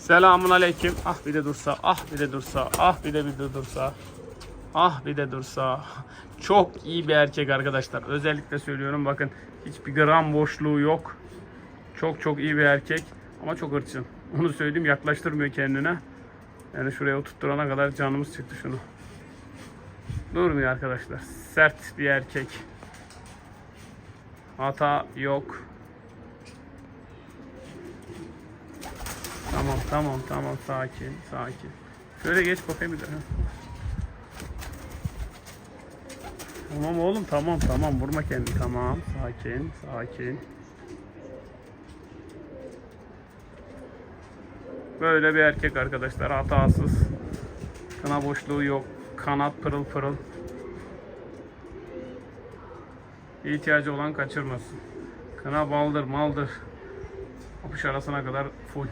Selamun aleyküm. Ah bir de dursa, ah bir de dursa, ah bir de bir de dursa. Ah bir de dursa. Çok iyi bir erkek arkadaşlar. Özellikle söylüyorum bakın hiçbir gram boşluğu yok. Çok çok iyi bir erkek ama çok hırçın. Onu söyleyeyim yaklaştırmıyor kendine. Yani şuraya oturtturana kadar canımız çıktı şunu. Durmuyor arkadaşlar. Sert bir erkek. Hata yok. Tamam tamam tamam sakin sakin. Şöyle geç bakayım bir de. Tamam oğlum tamam tamam vurma kendini tamam sakin sakin. Böyle bir erkek arkadaşlar hatasız. Kına boşluğu yok. Kanat pırıl pırıl. İhtiyacı olan kaçırmasın. Kına baldır maldır. Kapış arasına kadar full.